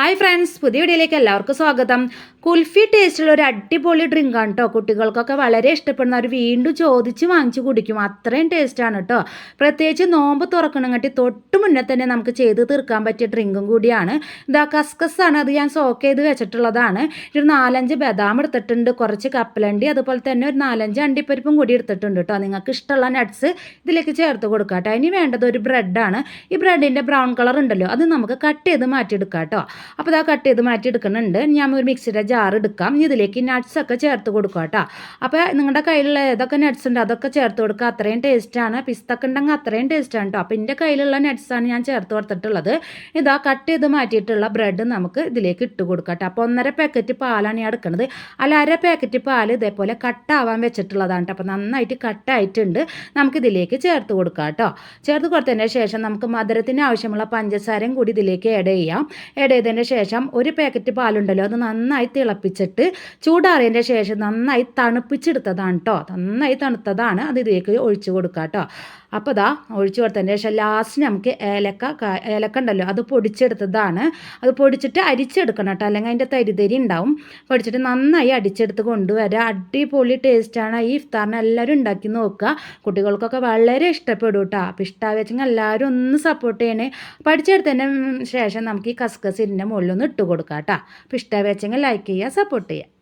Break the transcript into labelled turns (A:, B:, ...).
A: Hi friends പുതിയ വീഡിയോയിലേക്ക് എല്ലാവർക്കും സ്വാഗതം. കുൽഫി ടേസ്റ്റുള്ള ഒരു അടിപൊളി ഡ്രിങ്ക് ആണ് കേട്ടോ കുട്ടികൾക്കൊക്കെ വളരെ ഇഷ്ടപ്പെടുന്ന ഇഷ്ടപ്പെടുന്നവർ വീണ്ടും ചോദിച്ച് വാങ്ങിച്ചു കുടിക്കും. അത്രയും ടേസ്റ്റാണ് കേട്ടോ പ്രത്യേകിച്ച് നോമ്പ് തുറക്കണങ്ങട്ടി തൊട്ട് മുന്നേ തന്നെ നമുക്ക് ചെയ്ത് തീർക്കാൻ പറ്റിയ ഡ്രിങ്കും കൂടിയാണ്. ഇതാ കസ്കസ് ആണ്. അത് ഞാൻ സോക്ക് ചെയ്ത് വെച്ചിട്ടുള്ളതാണ്. ഒരു നാലഞ്ച് ബദാം എടുത്തിട്ടുണ്ട്. കുറച്ച് കപ്പലണ്ടി അതുപോലെ തന്നെ ഒരു നാലഞ്ച് അണ്ടിപ്പരിപ്പും കൂടി എടുത്തിട്ടുണ്ട് കേട്ടോ നിങ്ങൾക്ക് ഇഷ്ടമുള്ള നട്ട്സ് ഇതിലേക്ക് ചേർത്ത് കൊടുക്കാം കേട്ടോ ഇനി വേണ്ടത് ഒരു ബ്രെഡാണ് ഈ ബ്രെഡിന്റെ ബ്രൗൺ കളർ ഉണ്ടല്ലോ അത് നമുക്ക് കട്ട് ചെയ്ത് മാറ്റിയെടുക്കാം കേട്ടോ അപ്പോൾ ഇതാ കട്ട് ചെയ്ത് മാറ്റി എടുക്കുന്നുണ്ട് ഞാൻ ഒരു മിക്സിയുടെ ജാർ എടുക്കാം. ഇതിലേക്ക് നട്ട്സൊക്കെ ചേർത്ത് കൊടുക്കുക കേട്ടോ. അപ്പോൾ നിങ്ങളുടെ കയ്യിലുള്ള ഏതൊക്കെ നട്ട്സ് ഉണ്ട് അതൊക്കെ ചേർത്ത് കൊടുക്കുക. അത്രയും ടേസ്റ്റാണ് പിസ്തൊക്കെ ഉണ്ടെങ്കിൽ അത്രയും ടേസ്റ്റാണ് കേട്ടോ അപ്പോൾ എന്റെ കയ്യിലുള്ള നട്ട്സാണ് ഞാൻ ചേർത്ത് കൊടുത്തിട്ടുള്ളത്. ഇതാ കട്ട് ചെയ്ത് മാറ്റിയിട്ടുള്ള ബ്രെഡ് നമുക്ക് ഇതിലേക്ക് ഇട്ട് കൊടുക്കാം കേട്ടോ അപ്പോൾ ഒന്നര പാക്കറ്റ് പാലാണ് ഞാൻ എടുക്കുന്നത്. അല്ല അര പാക്കറ്റ് പാൽ ഇതേപോലെ കട്ടാവാൻ വെച്ചിട്ടുള്ളതാണ് കേട്ടോ അപ്പോൾ നന്നായിട്ട് കട്ടായിട്ടുണ്ട് നമുക്കിതിലേക്ക് ചേർത്ത് കൊടുക്കാം കേട്ടോ ചേർത്ത് കൊടുത്തതിന് ശേഷം നമുക്ക് മധുരത്തിന് ആവശ്യമുള്ള പഞ്ചസാരയും കൂടി ഇതിലേക്ക് ആഡ് ചെയ്യാം. ആഡ് ചെയ്തതിന് ശേഷം ഒരു പാക്കറ്റ് പാലുണ്ടല്ലോ അത് നന്നായി തിളപ്പിച്ചിട്ട് ചൂടാറിയതിന്റെ ശേഷം നന്നായി തണുപ്പിച്ചെടുത്തതാണ് കേട്ടോ നന്നായി തണുത്തതാണ് അത് ഇതിലേക്ക് ഒഴിച്ചു കൊടുക്കുക കേട്ടോ അപ്പോൾ ദാ ഒഴിച്ചു കൊടുത്തതിന് ശേഷം ലാസ്റ്റ് നമുക്ക് ഏലക്ക ഏലക്ക ഉണ്ടല്ലോ അത് പൊടിച്ചെടുത്തതാണ്. അത് പൊടിച്ചിട്ട് അരിച്ചെടുക്കണം കേട്ടോ. അല്ലെങ്കിൽ അതിന്റെ തരിതരി ഉണ്ടാവും. പൊടിച്ചിട്ട് നന്നായി അടിച്ചെടുത്ത് കൊണ്ടുവരാം. അടിപൊളി ടേസ്റ്റാണ് ഈ ഇഫ്താറിന് എല്ലാവരും ഉണ്ടാക്കി നോക്കുക. കുട്ടികൾക്കൊക്കെ വളരെ ഇഷ്ടപ്പെടും കേട്ടോ. അപ്പോൾ ഇഷ്ടമാവെച്ചെങ്കിൽ എല്ലാവരും ഒന്ന് സപ്പോർട്ട് ചെയ്യണേ. പഠിച്ചെടുത്തതിന് ശേഷം നമുക്ക് ഈ കസ്കസ് ഇതിന്റെ മുകളിലൊന്ന് ഇട്ട് കൊടുക്കാം കേട്ടോ. അപ്പോൾ ഇഷ്ടമാവെച്ചെങ്കിൽ ലൈക്ക് ചെയ്യുക സപ്പോർട്ട് ചെയ്യുക.